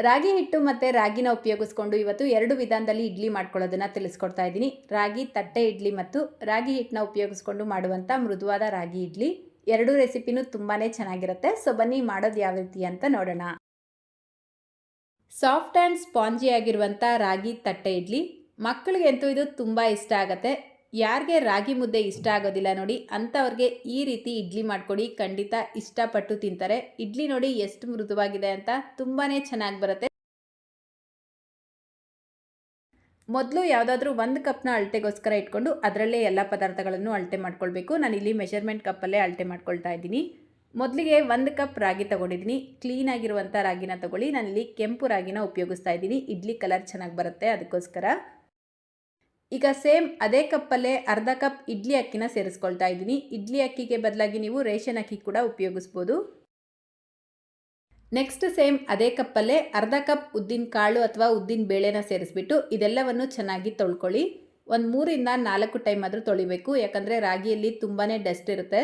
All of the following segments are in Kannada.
ರಾಗಿ ಹಿಟ್ಟು ಮತ್ತು ರಾಗಿನ ಉಪಯೋಗಿಸ್ಕೊಂಡು ಇವತ್ತು ಎರಡು ವಿಧಾನದಲ್ಲಿ ಇಡ್ಲಿ ಮಾಡ್ಕೊಳ್ಳೋದನ್ನು ತಿಳಿಸ್ಕೊಡ್ತಾ ಇದ್ದೀನಿ. ರಾಗಿ, ತಟ್ಟೆ ಇಡ್ಲಿ ಮತ್ತು ರಾಗಿ ಹಿಟ್ಟನ್ನ ಉಪಯೋಗಿಸ್ಕೊಂಡು ಮಾಡುವಂಥ ಮೃದುವಾದ ರಾಗಿ ಇಡ್ಲಿ. ಎರಡು ರೆಸಿಪಿನೂ ತುಂಬಾ ಚೆನ್ನಾಗಿರುತ್ತೆ. ಸೊ, ಬನ್ನಿ ಮಾಡೋದು ಯಾವ ರೀತಿ ಅಂತ ನೋಡೋಣ. ಸಾಫ್ಟ್ ಆ್ಯಂಡ್ ಸ್ಪಾಂಜಿ ಆಗಿರುವಂಥ ರಾಗಿ, ತಟ್ಟೆ ಇಡ್ಲಿ. ಮಕ್ಕಳಿಗಂತೂ ಇದು ತುಂಬ ಇಷ್ಟ ಆಗುತ್ತೆ. ಯಾರಿಗೆ ರಾಗಿ ಮುದ್ದೆ ಇಷ್ಟ ಆಗೋದಿಲ್ಲ ನೋಡಿ, ಅಂಥವ್ರಿಗೆ ಈ ರೀತಿ ಇಡ್ಲಿ ಮಾಡಿಕೊಡಿ, ಖಂಡಿತ ಇಷ್ಟಪಟ್ಟು ತಿಂತಾರೆ. ಇಡ್ಲಿ ನೋಡಿ ಎಷ್ಟು ಮೃದುವಾಗಿದೆ ಅಂತ ತುಂಬಾ ಚೆನ್ನಾಗಿ ಬರುತ್ತೆ. ಮೊದಲು ಯಾವುದಾದ್ರೂ ಒಂದು ಕಪ್ನ ಅಳತೆಗೋಸ್ಕರ ಇಟ್ಕೊಂಡು ಅದರಲ್ಲೇ ಎಲ್ಲ ಪದಾರ್ಥಗಳನ್ನು ಅಳತೆ ಮಾಡ್ಕೊಳ್ಬೇಕು. ನಾನು ಇಲ್ಲಿ ಮೆಷರ್ಮೆಂಟ್ ಕಪ್ಪಲ್ಲೇ ಅಳತೆ ಮಾಡ್ಕೊಳ್ತಾ ಇದ್ದೀನಿ. ಮೊದಲಿಗೆ ಒಂದು ಕಪ್ ರಾಗಿ ತೊಗೊಂಡಿದ್ದೀನಿ. ಕ್ಲೀನಾಗಿರುವಂಥ ರಾಗಿನ ತೊಗೊಳ್ಳಿ. ನಾನಿಲ್ಲಿ ಕೆಂಪು ರಾಗಿನ ಉಪಯೋಗಿಸ್ತಾ ಇದ್ದೀನಿ. ಇಡ್ಲಿ ಕಲರ್ ಚೆನ್ನಾಗಿ ಬರುತ್ತೆ ಅದಕ್ಕೋಸ್ಕರ. ಈಗ ಸೇಮ್ ಅದೇ ಕಪ್ಪಲ್ಲೇ ಅರ್ಧ ಕಪ್ ಇಡ್ಲಿ ಅಕ್ಕಿನ ಸೇರಿಸ್ಕೊಳ್ತಾ ಇದ್ದೀನಿ. ಇಡ್ಲಿ ಅಕ್ಕಿಗೆ ಬದಲಾಗಿ ನೀವು ರೇಷನ್ ಅಕ್ಕಿ ಕೂಡ ಉಪಯೋಗಿಸ್ಬೋದು. ನೆಕ್ಸ್ಟ್ ಸೇಮ್ ಅದೇ ಕಪ್ಪಲ್ಲೇ ಅರ್ಧ ಕಪ್ ಉದ್ದಿನ ಕಾಳು ಅಥವಾ ಉದ್ದಿನ ಬೇಳೆನ ಸೇರಿಸ್ಬಿಟ್ಟು ಇದೆಲ್ಲವನ್ನು ಚೆನ್ನಾಗಿ ತೊಳ್ಕೊಳ್ಳಿ. ಒಂದು ಮೂರಿಂದ ನಾಲ್ಕು ಟೈಮ್ ಆದರೂ ತೊಳಿಬೇಕು. ಯಾಕಂದರೆ ರಾಗಿಯಲ್ಲಿ ತುಂಬಾ ಡಸ್ಟ್ ಇರುತ್ತೆ.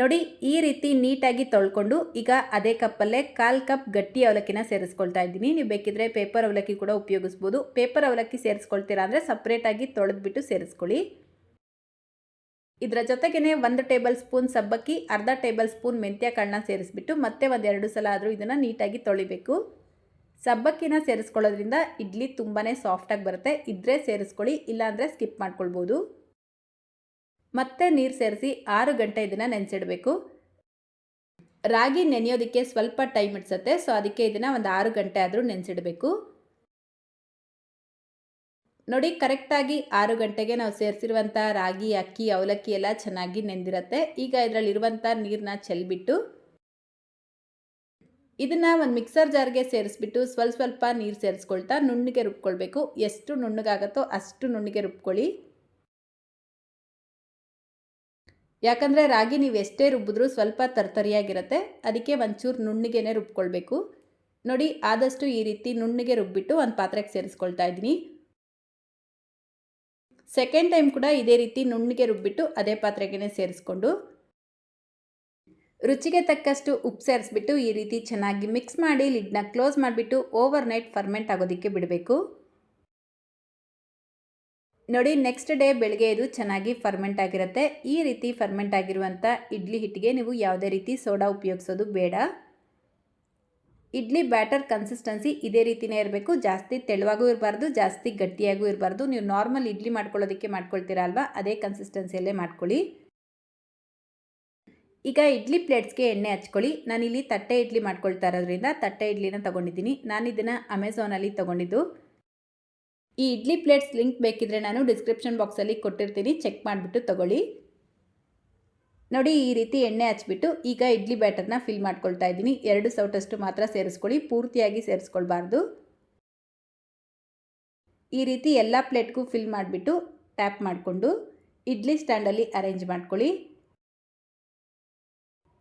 ನೋಡಿ, ಈ ರೀತಿ ನೀಟಾಗಿ ತೊಳ್ಕೊಂಡು ಈಗ ಅದೇ ಕಪ್ಪಲ್ಲೇ ಕಾಲು ಕಪ್ ಗಟ್ಟಿ ಅವಲಕ್ಕಿನ ಸೇರಿಸ್ಕೊಳ್ತಾ ಇದ್ದೀನಿ. ನೀವು ಬೇಕಿದ್ರೆ ಪೇಪರ್ ಅವಲಕ್ಕಿ ಕೂಡ ಉಪಯೋಗಿಸ್ಬೋದು. ಪೇಪರ್ ಅವಲಕ್ಕಿ ಸೇರಿಸ್ಕೊಳ್ತೀರಾ ಅಂದರೆ ಸಪ್ರೇಟಾಗಿ ತೊಳೆದ್ಬಿಟ್ಟು ಸೇರಿಸ್ಕೊಳ್ಳಿ. ಇದರ ಜೊತೆಗೇ ಒಂದು ಟೇಬಲ್ ಸ್ಪೂನ್ ಸಬ್ಬಕ್ಕಿ, ಅರ್ಧ ಟೇಬಲ್ ಸ್ಪೂನ್ ಮೆಂತ್ಯ ಕಾಳನ್ನ ಸೇರಿಸ್ಬಿಟ್ಟು ಮತ್ತೆ ಒಂದೆರಡು ಸಲ ಆದರೂ ಇದನ್ನು ನೀಟಾಗಿ ತೊಳಿಬೇಕು. ಸಬ್ಬಕ್ಕಿನ ಸೇರಿಸ್ಕೊಳ್ಳೋದ್ರಿಂದ ಇಡ್ಲಿ ತುಂಬಾ ಸಾಫ್ಟಾಗಿ ಬರುತ್ತೆ. ಇದ್ರೆ ಸೇರಿಸ್ಕೊಳ್ಳಿ, ಇಲ್ಲಾಂದರೆ ಸ್ಕಿಪ್ ಮಾಡ್ಕೊಳ್ಬೋದು. ಮತ್ತೆ ನೀರು ಸೇರಿಸಿ ಆರು ಗಂಟೆ ಇದನ್ನು ನೆನೆಸಿಡಬೇಕು. ರಾಗಿ ನೆನೆಯೋದಕ್ಕೆ ಸ್ವಲ್ಪ ಟೈಮ್ ಇಡ್ಸತ್ತೆ, ಸೊ ಅದಕ್ಕೆ ಇದನ್ನು ಒಂದು ಆರು ಗಂಟೆ ಆದರೂ ನೆನೆಸಿಡಬೇಕು. ನೋಡಿ ಕರೆಕ್ಟಾಗಿ ಆರು ಗಂಟೆಗೆ ನಾವು ಸೇರಿಸಿರುವಂಥ ರಾಗಿ, ಅಕ್ಕಿ, ಅವಲಕ್ಕಿ ಎಲ್ಲ ಚೆನ್ನಾಗಿ ನೆಂದಿರತ್ತೆ. ಈಗ ಇದರಲ್ಲಿರುವಂಥ ನೀರನ್ನ ಚೆಲ್ಬಿಟ್ಟು ಇದನ್ನು ಒಂದು ಮಿಕ್ಸರ್ ಜಾರ್ಗೆ ಸೇರಿಸ್ಬಿಟ್ಟು ಸ್ವಲ್ಪ ಸ್ವಲ್ಪ ನೀರು ಸೇರಿಸ್ಕೊಳ್ತಾ ನುಣ್ಣಗೆ ರುಬ್ಕೊಳ್ಬೇಕು. ಎಷ್ಟು ನುಣ್ಣಗಾಗತ್ತೋ ಅಷ್ಟು ನುಣ್ಣಗೆ ರುಬ್ಕೊಳ್ಳಿ. ಯಾಕಂದರೆ ರಾಗಿ ನೀವು ಎಷ್ಟೇ ರುಬ್ಬಿದ್ರೂ ಸ್ವಲ್ಪ ತರ್ತರಿಯಾಗಿರುತ್ತೆ. ಅದಕ್ಕೆ ಒಂಚೂರು ನುಣ್ಣಗೆನೆ ರುಬ್ಕೊಳ್ಬೇಕು. ನೋಡಿ, ಆದಷ್ಟು ಈ ರೀತಿ ನುಣ್ಣಗೆ ರುಬ್ಬಿಟ್ಟು ಒಂದು ಪಾತ್ರೆಗೆ ಸೇರಿಸ್ಕೊಳ್ತಾ ಇದ್ದೀನಿ. ಸೆಕೆಂಡ್ ಟೈಮ್ ಕೂಡ ಇದೇ ರೀತಿ ನುಣ್ಣಗೆ ರುಬ್ಬಿಟ್ಟು ಅದೇ ಪಾತ್ರೆಗೆ ಸೇರಿಸ್ಕೊಂಡು. ರುಚಿಗೆ ತಕ್ಕಷ್ಟು ಉಪ್ಪು ಸೇರಿಸ್ಬಿಟ್ಟು ಈ ರೀತಿ ಚೆನ್ನಾಗಿ ಮಿಕ್ಸ್ ಮಾಡಿ ಲಿಡ್ನ ಕ್ಲೋಸ್ ಮಾಡಿಬಿಟ್ಟು ಓವರ್ ನೈಟ್ ಫರ್ಮೆಂಟ್ ಆಗೋದಕ್ಕೆ ಬಿಡಬೇಕು. ನೋಡಿ ನೆಕ್ಸ್ಟ್ ಡೇ ಬೆಳಗ್ಗೆ ಇದು ಚೆನ್ನಾಗಿ ಫರ್ಮೆಂಟ್ ಆಗಿರುತ್ತೆ. ಈ ರೀತಿ ಫರ್ಮೆಂಟ್ ಆಗಿರುವಂಥ ಇಡ್ಲಿ ಹಿಟ್ಟಿಗೆ ನೀವು ಯಾವುದೇ ರೀತಿ ಸೋಡಾ ಉಪಯೋಗಿಸೋದು ಬೇಡ. ಇಡ್ಲಿ ಬ್ಯಾಟರ್ ಕನ್ಸಿಸ್ಟೆನ್ಸಿ ಇದೇ ರೀತಿಯೇ ಇರಬೇಕು. ಜಾಸ್ತಿ ತೆಳುವಾಗೂ ಇರಬಾರ್ದು, ಜಾಸ್ತಿ ಗಟ್ಟಿಯಾಗೂ ಇರಬಾರ್ದು. ನೀವು ನಾರ್ಮಲ್ ಇಡ್ಲಿ ಮಾಡ್ಕೊಳ್ಳೋದಕ್ಕೆ ಮಾಡ್ಕೊಳ್ತೀರಾ ಅಲ್ವಾ? ಅದೇ ಕನ್ಸಿಸ್ಟೆನ್ಸಿಯಲ್ಲೇ ಮಾಡ್ಕೊಳ್ಳಿ. ಈಗ ಇಡ್ಲಿ ಪ್ಲೇಟ್ಸ್ಗೆ ಎಣ್ಣೆ ಹಚ್ಕೊಳ್ಳಿ. ನಾನಿಲ್ಲಿ ತಟ್ಟೆ ಇಡ್ಲಿ ಮಾಡ್ಕೊಳ್ತಾ ಇರೋದ್ರಿಂದ ತಟ್ಟೆ ಇಡ್ಲಿನ ತೊಗೊಂಡಿದ್ದೀನಿ. ನಾನು ಇದನ್ನು ಅಮೆಝಾನಲ್ಲಿ ತೊಗೊಂಡಿದ್ದು. ಈ ಇಡ್ಲಿ ಪ್ಲೇಟ್ಸ್ ಲಿಂಕ್ ಬೇಕಿದ್ರೆ ನಾನು ಡಿಸ್ಕ್ರಿಪ್ಷನ್ ಬಾಕ್ಸಲ್ಲಿ ಕೊಟ್ಟಿರ್ತೀನಿ. ಚೆಕ್ ಮಾಡಿಬಿಟ್ಟು ತೊಗೊಳ್ಳಿ. ನೋಡಿ, ಈ ರೀತಿ ಎಣ್ಣೆ ಹಚ್ಬಿಟ್ಟು ಈಗ ಇಡ್ಲಿ ಬ್ಯಾಟರ್ನ ಫಿಲ್ ಮಾಡ್ಕೊಳ್ತಾ ಇದ್ದೀನಿ. ಎರಡು ಸೌಟಷ್ಟು ಮಾತ್ರ ಸೇರಿಸ್ಕೊಳ್ಳಿ. ಪೂರ್ತಿಯಾಗಿ ಸೇರಿಸ್ಕೊಳ್ಬಾರ್ದು. ಈ ರೀತಿ ಎಲ್ಲ ಪ್ಲೇಟ್ಗೂ ಫಿಲ್ ಮಾಡಿಬಿಟ್ಟು ಟ್ಯಾಪ್ ಮಾಡಿಕೊಂಡು ಇಡ್ಲಿ ಸ್ಟ್ಯಾಂಡಲ್ಲಿ ಅರೇಂಜ್ ಮಾಡ್ಕೊಳ್ಳಿ.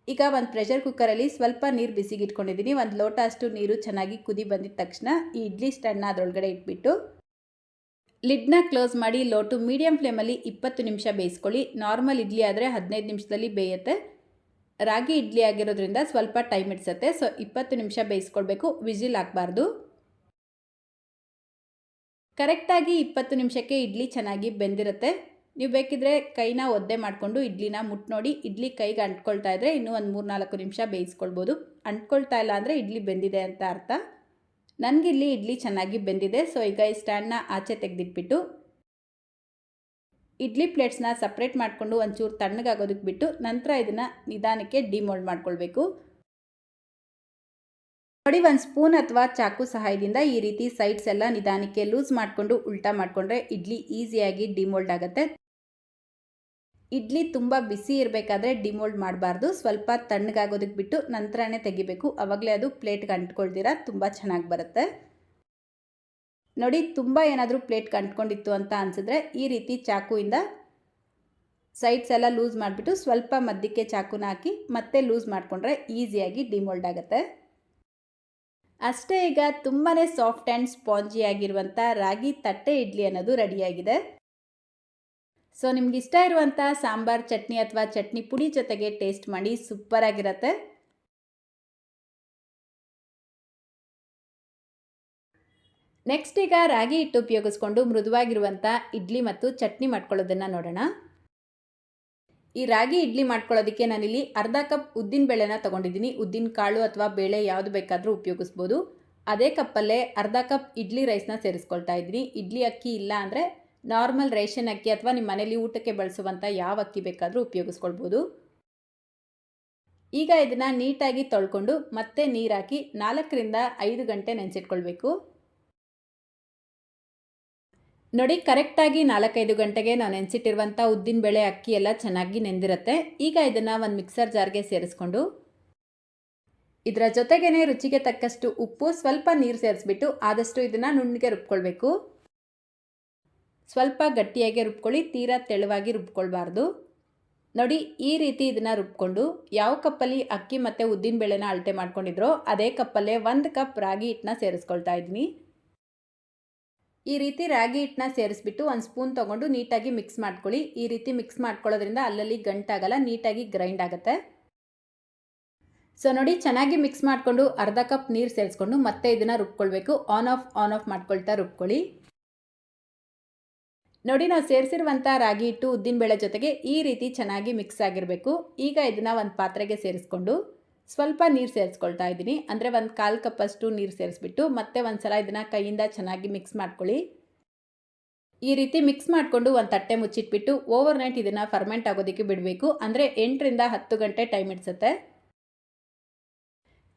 ಈಗ ಒಂದು ಪ್ರೆಷರ್ ಕುಕ್ಕರಲ್ಲಿ ಸ್ವಲ್ಪ ನೀರು ಬಿಸಿಗಿಟ್ಕೊಂಡಿದ್ದೀನಿ. ಒಂದು ಲೋಟ ಅಷ್ಟು ನೀರು ಚೆನ್ನಾಗಿ ಕುದಿ ಬಂದಿದ ತಕ್ಷಣ ಈ ಇಡ್ಲಿ ಸ್ಟ್ಯಾಂಡ್ನ ಅದರೊಳಗಡೆ ಇಟ್ಬಿಟ್ಟು ಲಿಡ್ನ ಕ್ಲೋಸ್ ಮಾಡಿ ಲೋ ಟು ಮೀಡಿಯಮ್ ಫ್ಲೇಮಲ್ಲಿ ಇಪ್ಪತ್ತು ನಿಮಿಷ ಬೇಯಿಸ್ಕೊಳ್ಳಿ. ನಾರ್ಮಲ್ ಇಡ್ಲಿ ಆದರೆ ಹದಿನೈದು ನಿಮಿಷದಲ್ಲಿ ಬೇಯುತ್ತೆ. ರಾಗಿ ಇಡ್ಲಿ ಆಗಿರೋದ್ರಿಂದ ಸ್ವಲ್ಪ ಟೈಮ್ ಇಡ್ಸತ್ತೆ ಸೊ, ಇಪ್ಪತ್ತು ನಿಮಿಷ ಬೇಯಿಸ್ಕೊಳ್ಬೇಕು. ವಿಜಿಲ್ ಹಾಕಬಾರ್ದು. ಕರೆಕ್ಟಾಗಿ ಇಪ್ಪತ್ತು ನಿಮಿಷಕ್ಕೆ ಇಡ್ಲಿ ಚೆನ್ನಾಗಿ ಬೆಂದಿರುತ್ತೆ. ನೀವು ಬೇಕಿದ್ರೆ ಕೈನ ಒದ್ದೆ ಮಾಡಿಕೊಂಡು ಇಡ್ಲಿನ ಮುಟ್ಟು ನೋಡಿ ಇಡ್ಲಿ ಕೈಗೆ ಅಂಟ್ಕೊಳ್ತಾ ಇದ್ದರೆ ಇನ್ನೂ ಒಂದು ಮೂರು ನಾಲ್ಕು ನಿಮಿಷ ಬೇಯಿಸ್ಕೊಳ್ಬೋದು. ಅಂಟ್ಕೊಳ್ತಾ ಇಲ್ಲ ಅಂದರೆ ಇಡ್ಲಿ ಬೆಂದಿದೆ ಅಂತ ಅರ್ಥ. ನನಗಿಲ್ಲಿ ಇಡ್ಲಿ ಚೆನ್ನಾಗಿ ಬೆಂದಿದೆ ಸೊ ಈಗ ಈ ಸ್ಟ್ಯಾಂಡ್ನ ಆಚೆ ತೆಗೆದಿಟ್ಬಿಟ್ಟು ಇಡ್ಲಿ ಪ್ಲೇಟ್ಸ್ನ ಸಪ್ರೇಟ್ ಮಾಡಿಕೊಂಡು ಒಂಚೂರು ತಣ್ಣಗಾಗೋದಕ್ಕೆ ಬಿಟ್ಟು ನಂತರ ಇದನ್ನು ನಿಧಾನಕ್ಕೆ ಡಿಮೋಲ್ಡ್ ಮಾಡ್ಕೊಳ್ಬೇಕು. ನೋಡಿ, ಒಂದು ಸ್ಪೂನ್ ಅಥವಾ ಚಾಕು ಸಹಾಯದಿಂದ ಈ ರೀತಿ ಸೈಡ್ಸ್ ಎಲ್ಲ ನಿಧಾನಕ್ಕೆ ಲೂಸ್ ಮಾಡಿಕೊಂಡು ಉಲ್ಟಾ ಮಾಡಿಕೊಂಡ್ರೆ ಇಡ್ಲಿ ಈಸಿಯಾಗಿ ಡಿಮೋಲ್ಡ್ ಆಗುತ್ತೆ. ಇಡ್ಲಿ ತುಂಬ ಬಿಸಿ ಇರಬೇಕಾದ್ರೆ ಡಿಮೋಲ್ಡ್ ಮಾಡಬಾರ್ದು. ಸ್ವಲ್ಪ ತಣ್ಣಗಾಗೋದಕ್ಕೆ ಬಿಟ್ಟು ನಂತರನೇ ತೆಗಿಬೇಕು. ಅವಾಗಲೇ ಅದು ಪ್ಲೇಟ್ಗೆ ಅಂಟ್ಕೊಳ್ದಿರ ತುಂಬ ಚೆನ್ನಾಗಿ ಬರುತ್ತೆ. ನೋಡಿ, ತುಂಬ ಏನಾದರೂ ಪ್ಲೇಟ್ಗೆ ಅಂಟ್ಕೊಂಡಿತ್ತು ಅಂತ ಅನಿಸಿದ್ರೆ ಈ ರೀತಿ ಚಾಕುವಿಂದ ಸೈಡ್ಸ್ ಎಲ್ಲ ಲೂಸ್ ಮಾಡಿಬಿಟ್ಟು ಸ್ವಲ್ಪ ಮಧ್ಯಕ್ಕೆ ಚಾಕುನ ಹಾಕಿ ಮತ್ತೆ ಲೂಸ್ ಮಾಡಿಕೊಂಡ್ರೆ ಈಸಿಯಾಗಿ ಡಿಮೋಲ್ಡ್ ಆಗುತ್ತೆ. ಅಷ್ಟೇ ಈಗ ತುಂಬಾ ಸಾಫ್ಟ್ ಆ್ಯಂಡ್ ಸ್ಪಾಂಜಿ ಆಗಿರುವಂಥ ರಾಗಿ ತಟ್ಟೆ ಇಡ್ಲಿ ಅನ್ನೋದು ರೆಡಿಯಾಗಿದೆ ಸೊ ನಿಮ್ಗೆ ಇಷ್ಟ ಇರುವಂಥ ಸಾಂಬಾರ್ ಚಟ್ನಿ ಅಥವಾ ಚಟ್ನಿ ಪುಡಿ ಜೊತೆಗೆ ಟೇಸ್ಟ್ ಮಾಡಿ ಸೂಪರಾಗಿರುತ್ತೆ ನೆಕ್ಸ್ಟ್ ಈಗ ರಾಗಿ ಹಿಟ್ಟು ಉಪಯೋಗಿಸ್ಕೊಂಡು ಮೃದುವಾಗಿರುವಂಥ ಇಡ್ಲಿ ಮತ್ತು ಚಟ್ನಿ ಮಾಡ್ಕೊಳ್ಳೋದನ್ನು ನೋಡೋಣ. ಈ ರಾಗಿ ಇಡ್ಲಿ ಮಾಡ್ಕೊಳ್ಳೋದಕ್ಕೆ ನಾನಿಲ್ಲಿ ಅರ್ಧ ಕಪ್ ಉದ್ದಿನ ಬೇಳೆನ ತೊಗೊಂಡಿದ್ದೀನಿ. ಉದ್ದಿನ ಕಾಳು ಅಥವಾ ಬೇಳೆ ಯಾವುದು ಬೇಕಾದರೂ ಉಪಯೋಗಿಸ್ಬೋದು. ಅದೇ ಕಪ್ಪಲ್ಲೇ ಅರ್ಧ ಕಪ್ ಇಡ್ಲಿ ರೈಸ್ನ ಸೇರಿಸ್ಕೊಳ್ತಾ ಇದ್ದೀನಿ. ಇಡ್ಲಿ ಅಕ್ಕಿ ಇಲ್ಲ ಅಂದರೆ ನಾರ್ಮಲ್ ರೇಷನ್ ಅಕ್ಕಿ ಅಥವಾ ನಿಮ್ಮ ಮನೇಲಿ ಊಟಕ್ಕೆ ಬಳಸುವಂಥ ಯಾವ ಅಕ್ಕಿ ಬೇಕಾದರೂ ಉಪಯೋಗಿಸ್ಕೊಳ್ಬೋದು. ಈಗ ಇದನ್ನು ನೀಟಾಗಿ ತೊಳ್ಕೊಂಡು ಮತ್ತೆ ನೀರು ಹಾಕಿ ನಾಲ್ಕರಿಂದ ಐದು ಗಂಟೆ ನೆನೆಸಿಟ್ಕೊಳ್ಬೇಕು. ನೋಡಿ ಕರೆಕ್ಟಾಗಿ ನಾಲ್ಕೈದು ಗಂಟೆಗೆ ನಾವು ನೆನೆಸಿಟ್ಟಿರುವಂಥ ಉದ್ದಿನಬೇಳೆ ಅಕ್ಕಿ ಎಲ್ಲ ಚೆನ್ನಾಗಿ ನೆಂದಿರುತ್ತೆ. ಈಗ ಇದನ್ನು ಒಂದು ಮಿಕ್ಸರ್ ಜಾರ್ಗೆ ಸೇರಿಸ್ಕೊಂಡು ಇದರ ಜೊತೆಗೇ ರುಚಿಗೆ ತಕ್ಕಷ್ಟು ಉಪ್ಪು, ಸ್ವಲ್ಪ ನೀರು ಸೇರಿಸ್ಬಿಟ್ಟು ಆದಷ್ಟು ಇದನ್ನು ನುಣ್ಣಗೆ ರುಬ್ಕೊಳ್ಬೇಕು. ಸ್ವಲ್ಪ ಗಟ್ಟಿಯಾಗಿ ರುಬ್ಕೊಳ್ಳಿ, ತೀರಾ ತೆಳುವಾಗಿ ರುಬ್ಕೊಳ್ಬಾರ್ದು. ನೋಡಿ, ಈ ರೀತಿ ಇದನ್ನು ರುಬ್ಕೊಂಡು ಯಾವ ಕಪ್ಪಲ್ಲಿ ಅಕ್ಕಿ ಮತ್ತು ಉದ್ದಿನಬೇಳೆನ ಅಳತೆ ಮಾಡ್ಕೊಂಡಿದ್ರೋ ಅದೇ ಕಪ್ಪಲ್ಲೇ ಒಂದು ಕಪ್ ರಾಗಿ ಹಿಟ್ಟನ್ನ ಸೇರಿಸ್ಕೊಳ್ತಾ ಇದ್ದೀನಿ. ಈ ರೀತಿ ರಾಗಿ ಹಿಟ್ಟನ್ನ ಸೇರಿಸ್ಬಿಟ್ಟು ಒಂದು ಸ್ಪೂನ್ ತೊಗೊಂಡು ನೀಟಾಗಿ ಮಿಕ್ಸ್ ಮಾಡ್ಕೊಳ್ಳಿ. ಈ ರೀತಿ ಮಿಕ್ಸ್ ಮಾಡ್ಕೊಳ್ಳೋದ್ರಿಂದ ಅಲ್ಲಲ್ಲಿ ಗಂಟಾಗಲ್ಲ, ನೀಟಾಗಿ ಗ್ರೈಂಡ್ ಆಗುತ್ತೆ. ಸೊ, ನೋಡಿ, ಚೆನ್ನಾಗಿ ಮಿಕ್ಸ್ ಮಾಡಿಕೊಂಡು ಅರ್ಧ ಕಪ್ ನೀರು ಸೇರಿಸ್ಕೊಂಡು ಮತ್ತೆ ಇದನ್ನು ರುಬ್ಕೊಳ್ಬೇಕು. ಆನ್ ಆಫ್ ಆನ್ ಆಫ್ ಮಾಡ್ಕೊಳ್ತಾ ರುಬ್ಕೊಳ್ಳಿ. ನೋಡಿ, ನಾವು ಸೇರಿಸಿರುವಂಥ ರಾಗಿ ಹಿಟ್ಟು ಉದ್ದಿನಬೇಳೆ ಜೊತೆಗೆ ಈ ರೀತಿ ಚೆನ್ನಾಗಿ ಮಿಕ್ಸ್ ಆಗಿರಬೇಕು. ಈಗ ಇದನ್ನು ಒಂದು ಪಾತ್ರೆಗೆ ಸೇರಿಸ್ಕೊಂಡು ಸ್ವಲ್ಪ ನೀರು ಸೇರಿಸ್ಕೊಳ್ತಾ ಇದ್ದೀನಿ. ಅಂದರೆ ಒಂದು ಕಾಲು ಕಪ್ಪಷ್ಟು ನೀರು ಸೇರಿಸ್ಬಿಟ್ಟು ಮತ್ತೆ ಒಂದು ಸಲ ಇದನ್ನು ಕೈಯಿಂದ ಚೆನ್ನಾಗಿ ಮಿಕ್ಸ್ ಮಾಡ್ಕೊಳ್ಳಿ. ಈ ರೀತಿ ಮಿಕ್ಸ್ ಮಾಡಿಕೊಂಡು ಒಂದು ತಟ್ಟೆ ಮುಚ್ಚಿಟ್ಬಿಟ್ಟು ಓವರ್ ನೈಟ್ ಇದನ್ನು ಫರ್ಮೆಂಟ್ ಆಗೋದಕ್ಕೆ ಬಿಡಬೇಕು. ಅಂದರೆ ಎಂಟರಿಂದ ಹತ್ತು ಗಂಟೆ ಟೈಮ್ ಇಡ್ಸುತ್ತೆ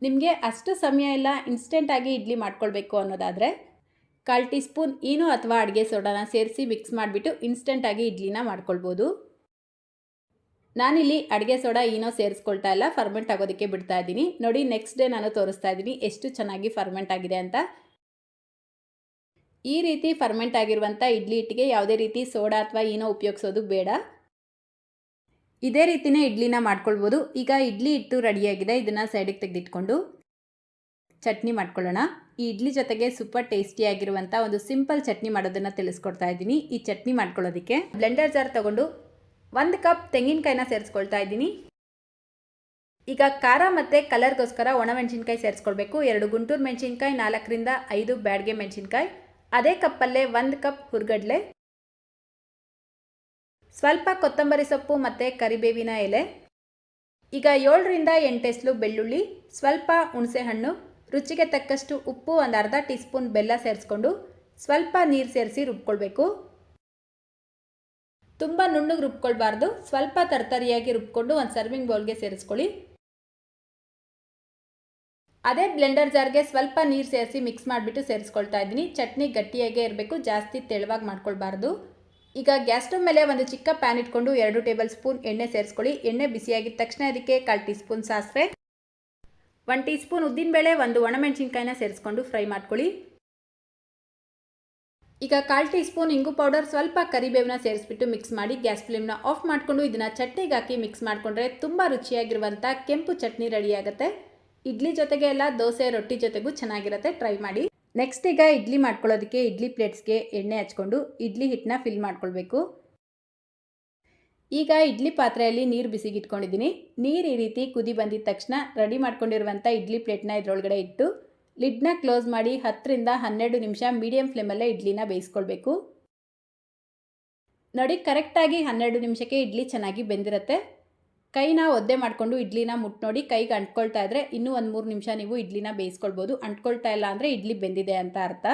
ನಿಮಗೆ ಅಷ್ಟು ಸಮಯ ಇಲ್ಲ ಇನ್ಸ್ಟೆಂಟಾಗಿ ಇಡ್ಲಿ ಮಾಡ್ಕೊಳ್ಬೇಕು ಅನ್ನೋದಾದರೆ ಕಾಲು ಟೀ ಸ್ಪೂನ್ ಏನು ಅಥವಾ ಅಡುಗೆ ಸೋಡಾನ ಸೇರಿಸಿ ಮಿಕ್ಸ್ ಮಾಡಿಬಿಟ್ಟು ಇನ್ಸ್ಟೆಂಟಾಗಿ ಇಡ್ಲಿನ ಮಾಡ್ಕೊಳ್ಬೋದು. ನಾನಿಲ್ಲಿ ಅಡುಗೆ ಸೋಡಾ ಏನೋ ಸೇರಿಸ್ಕೊಳ್ತಾ ಇಲ್ಲ ಫರ್ಮೆಂಟ್ ಆಗೋದಕ್ಕೆ ಬಿಡ್ತಾ ಇದ್ದೀನಿ. ನೋಡಿ ನೆಕ್ಸ್ಟ್ ಡೇ ನಾನು ತೋರಿಸ್ತಾ ಇದ್ದೀನಿ ಎಷ್ಟು ಚೆನ್ನಾಗಿ ಫರ್ಮೆಂಟ್ ಆಗಿದೆ ಅಂತ. ಈ ರೀತಿ ಫರ್ಮೆಂಟ್ ಆಗಿರುವಂಥ ಇಡ್ಲಿ ಹಿಟ್ಟಿಗೆ ಯಾವುದೇ ರೀತಿ ಸೋಡಾ ಅಥವಾ ಏನೋ ಉಪಯೋಗಿಸೋದು ಬೇಡ. ಇದೇ ರೀತಿಯೇ ಇಡ್ಲಿನ ಮಾಡ್ಕೊಳ್ಬೋದು. ಈಗ ಇಡ್ಲಿ ಹಿಟ್ಟು ರೆಡಿಯಾಗಿದೆ ಇದನ್ನು ಸೈಡಿಗೆ ತೆಗೆದಿಟ್ಕೊಂಡು. ಚಟ್ನಿ ಮಾಡ್ಕೊಳ್ಳೋಣ. ಈ ಇಡ್ಲಿ ಜೊತೆಗೆ ಸೂಪರ್ ಟೇಸ್ಟಿಯಾಗಿರುವಂಥ ಒಂದು ಸಿಂಪಲ್ ಚಟ್ನಿ ಮಾಡೋದನ್ನು ತಿಳಿಸ್ಕೊಡ್ತಾ ಇದ್ದೀನಿ. ಈ ಚಟ್ನಿ ಮಾಡ್ಕೊಳ್ಳೋದಕ್ಕೆ. ಬ್ಲೆಂಡರ್ ಜಾರ್ ತಗೊಂಡು ಒಂದು ಕಪ್ ತೆಂಗಿನಕಾಯಿನ ಸೇರಿಸ್ಕೊಳ್ತಾ ಇದ್ದೀನಿ. ಈಗ ಖಾರ ಮತ್ತು ಕಲರ್ಗೋಸ್ಕರ ಒಣಮೆಣಸಿನ್ಕಾಯಿ ಸೇರಿಸ್ಕೊಳ್ಬೇಕು. ಎರಡು ಗುಂಟೂರು ಮೆಣಸಿನ್ಕಾಯಿ, ನಾಲ್ಕರಿಂದ ಐದು ಬ್ಯಾಡ್ಗೆ ಮೆಣಸಿನ್ಕಾಯಿ. ಅದೇ ಕಪ್ಪಲ್ಲೇ ಒಂದು ಕಪ್ ಹುರ್ಗಡ್ಲೆ. ಸ್ವಲ್ಪ ಕೊತ್ತಂಬರಿ ಸೊಪ್ಪು ಮತ್ತು ಕರಿಬೇವಿನ ಎಲೆ. ಈಗ ಏಳರಿಂದ ಎಂಟೆಸ್ಲು ಬೆಳ್ಳುಳ್ಳಿ, ಸ್ವಲ್ಪ ಹುಣಸೆಹಣ್ಣು ರುಚಿಗೆ ತಕ್ಕಷ್ಟು ಉಪ್ಪು ಒಂದು ಅರ್ಧ ಟೀ ಸ್ಪೂನ್ ಬೆಲ್ಲ ಸೇರಿಸ್ಕೊಂಡು ಸ್ವಲ್ಪ ನೀರು ಸೇರಿಸಿ ರುಬ್ಕೊಳ್ಬೇಕು. ತುಂಬ ನುಣ್ಣಗೆ ರುಬ್ಕೊಳ್ಬಾರ್ದು. ಸ್ವಲ್ಪ ತರ್ತರಿಯಾಗಿ ರುಬ್ಕೊಂಡು ಒಂದು ಸರ್ವಿಂಗ್ ಬೌಲ್ಗೆ ಸೇರಿಸ್ಕೊಳ್ಳಿ. ಅದೇ ಬ್ಲೆಂಡರ್ ಜಾರ್ಗೆ ಸ್ವಲ್ಪ ನೀರು ಸೇರಿಸಿ ಮಿಕ್ಸ್ ಮಾಡಿಬಿಟ್ಟು ಸೇರಿಸ್ಕೊಳ್ತಾ ಇದ್ದೀನಿ. ಚಟ್ನಿ ಗಟ್ಟಿಯಾಗೇ ಇರಬೇಕು, ಜಾಸ್ತಿ ತೆಳುವಾಗಿ ಮಾಡ್ಕೊಳ್ಬಾರ್ದು. ಈಗ ಗ್ಯಾಸ್ ಸ್ಟವ್ ಮೇಲೆ ಒಂದು ಚಿಕ್ಕ ಪ್ಯಾನ್ ಇಟ್ಕೊಂಡು ಎರಡು ಟೇಬಲ್ ಸ್ಪೂನ್ ಎಣ್ಣೆ ಸೇರಿಸ್ಕೊಳ್ಳಿ. ಎಣ್ಣೆ ಬಿಸಿಯಾಗಿದ್ದ ತಕ್ಷಣ ಅದಕ್ಕೆ ಕಾಲು ಟೀ ಸ್ಪೂನ್ ಸಾಸಿವೆ. ಒನ್ ಟೀ ಸ್ಪೂನ್ ಉದ್ದಿನಬೇಳೆ ಒಂದು ಒಣಮೆಣಸಿನ್ಕಾಯಿನ ಸೇರಿಸ್ಕೊಂಡು ಫ್ರೈ ಮಾಡ್ಕೊಳ್ಳಿ. ಈಗ ಕಾಲು ಟೀ ಸ್ಪೂನ್ ಇಂಗು ಪೌಡರ್ ಸ್ವಲ್ಪ ಕರಿಬೇವನ್ನ ಸೇರಿಸ್ಬಿಟ್ಟು ಮಿಕ್ಸ್ ಮಾಡಿ ಗ್ಯಾಸ್ ಫ್ಲೇಮ್ನ ಆಫ್ ಮಾಡಿಕೊಂಡು ಇದನ್ನು ಚಟ್ನಿಗೆ ಹಾಕಿ ಮಿಕ್ಸ್ ಮಾಡಿಕೊಂಡ್ರೆ ತುಂಬ ರುಚಿಯಾಗಿರುವಂಥ ಕೆಂಪು ಚಟ್ನಿ ರೆಡಿ ಆಗುತ್ತೆ. ಇಡ್ಲಿ ಜೊತೆಗೆ ಎಲ್ಲ ದೋಸೆ, ರೊಟ್ಟಿ ಜೊತೆಗೂ ಚೆನ್ನಾಗಿರುತ್ತೆ. ಟ್ರೈ ಮಾಡಿ. ನೆಕ್ಸ್ಟ್ ಈಗ ಇಡ್ಲಿ ಮಾಡ್ಕೊಳ್ಳೋದಕ್ಕೆ ಇಡ್ಲಿ ಪ್ಲೇಟ್ಸ್ಗೆ ಎಣ್ಣೆ ಹಚ್ಕೊಂಡು ಇಡ್ಲಿ ಹಿಟ್ಟನ್ನ ಫಿಲ್ ಮಾಡ್ಕೊಳ್ಬೇಕು. ಈಗ ಇಡ್ಲಿ ಪಾತ್ರೆಯಲ್ಲಿ ನೀರು ಬಿಸಿಗಿಟ್ಕೊಂಡಿದ್ದೀನಿ. ನೀರು ಈ ರೀತಿ ಕುದಿ ಬಂದಿದ ತಕ್ಷಣ ರೆಡಿ ಮಾಡ್ಕೊಂಡಿರುವಂಥ ಇಡ್ಲಿ ಪ್ಲೇಟ್ನ ಇದರೊಳಗಡೆ ಇಟ್ಟು, ಲಿಡ್ನ ಕ್ಲೋಸ್ ಮಾಡಿ ಹತ್ತರಿಂದ ಹನ್ನೆರಡು ನಿಮಿಷ ಮೀಡಿಯಂ ಫ್ಲೇಮಲ್ಲೇ ಇಡ್ಲಿನ ಬೇಯಿಸ್ಕೊಳ್ಬೇಕು. ನೋಡಿ, ಕರೆಕ್ಟಾಗಿ ಹನ್ನೆರಡು ನಿಮಿಷಕ್ಕೆ ಇಡ್ಲಿ ಚೆನ್ನಾಗಿ ಬೆಂದಿರುತ್ತೆ. ಕೈನ ಒದ್ದೆ ಮಾಡಿಕೊಂಡು ಇಡ್ಲಿನ ಮುಟ್ಟು ನೋಡಿ ಕೈಗೆ ಅಂಟ್ಕೊಳ್ತಾ ಇದ್ರೆ ಇನ್ನೂ ಒಂದು ಮೂರು ನಿಮಿಷ ನೀವು ಇಡ್ಲಿನ ಬೇಯಿಸ್ಕೊಳ್ಬೋದು. ಅಂಟ್ಕೊಳ್ತಾ ಇಲ್ಲ ಅಂದರೆ ಇಡ್ಲಿ ಬೆಂದಿದೆ ಅಂತ ಅರ್ಥ.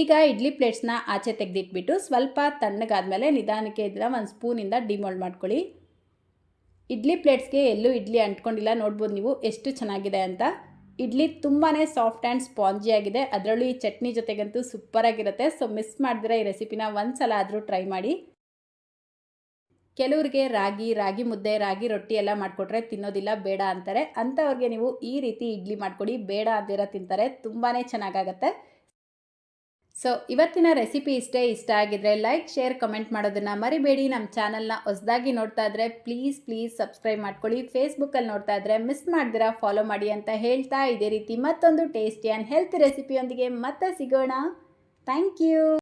ಈಗ ಇಡ್ಲಿ ಪ್ಲೇಟ್ಸ್ನ ಆಚೆ ತೆಗೆದಿಟ್ಬಿಟ್ಟು ಸ್ವಲ್ಪ ತಣ್ಣಗಾದ್ಮೇಲೆ ನಿಧಾನಕ್ಕೆ ಇದನ್ನ ಒಂದು ಸ್ಪೂನಿಂದ ಡಿಮೋಲ್ಡ್ ಮಾಡ್ಕೊಳ್ಳಿ. ಇಡ್ಲಿ ಪ್ಲೇಟ್ಸ್ಗೆ ಎಲ್ಲೂ ಇಡ್ಲಿ ಅಂಟ್ಕೊಂಡಿಲ್ಲ, ನೋಡ್ಬೋದು ನೀವು ಎಷ್ಟು ಚೆನ್ನಾಗಿದೆ ಅಂತ. ಇಡ್ಲಿ ತುಂಬಾ ಸಾಫ್ಟ್ ಆ್ಯಂಡ್ ಸ್ಪಾಂಜಿ ಆಗಿದೆ. ಅದರಲ್ಲೂ ಈ ಚಟ್ನಿ ಜೊತೆಗಂತೂ ಸೂಪರಾಗಿರುತ್ತೆ ಸೊ ಮಿಸ್ ಮಾಡಿದ್ರೆ ಈ ರೆಸಿಪಿನ ಒಂದು ಸಲ ಆದರೂ ಟ್ರೈ ಮಾಡಿ. ಕೆಲವರಿಗೆ ರಾಗಿ ರಾಗಿ ಮುದ್ದೆ, ರಾಗಿ ರೊಟ್ಟಿ ಎಲ್ಲ ಮಾಡಿಕೊಟ್ರೆ ತಿನ್ನೋದಿಲ್ಲ, ಬೇಡ ಅಂತಾರೆ. ಅಂಥವ್ರಿಗೆ ನೀವು ಈ ರೀತಿ ಇಡ್ಲಿ ಮಾಡಿಕೊಡಿ, ಬೇಡ ಅಂದಿರ ತಿಂತಾರೆ ತುಂಬಾ ಚೆನ್ನಾಗಾಗತ್ತೆ. ಸೊ ಇವತ್ತಿನ ರೆಸಿಪಿ ಇಷ್ಟೇ ಇಷ್ಟ ಆಗಿದ್ರೆ ಲೈಕ್ ಶೇರ್ ಕಮೆಂಟ್ ಮಾಡೋದನ್ನು ಮರಿಬೇಡಿ. ನಮ್ಮ ಚಾನಲ್ನ ಹೊಸದಾಗಿ ನೋಡ್ತಾ ಇದ್ರೆ ಪ್ಲೀಸ್ ಪ್ಲೀಸ್ ಸಬ್ಸ್ಕ್ರೈಬ್ ಮಾಡ್ಕೊಳ್ಳಿ. ಫೇಸ್ಬುಕ್ಕಲ್ಲಿ ನೋಡ್ತಾ ಇದ್ರೆ ಮಿಸ್ ಮಾಡ್ದಿರಾ ಫಾಲೋ ಮಾಡಿ ಅಂತ ಹೇಳ್ತಾ ಇದೇ ರೀತಿ ಮತ್ತೊಂದು ಟೇಸ್ಟಿ ಆ್ಯಂಡ್ ಹೆಲ್ತ್ ರೆಸಿಪಿಯೊಂದಿಗೆ ಮತ್ತೆ ಸಿಗೋಣ. Thank you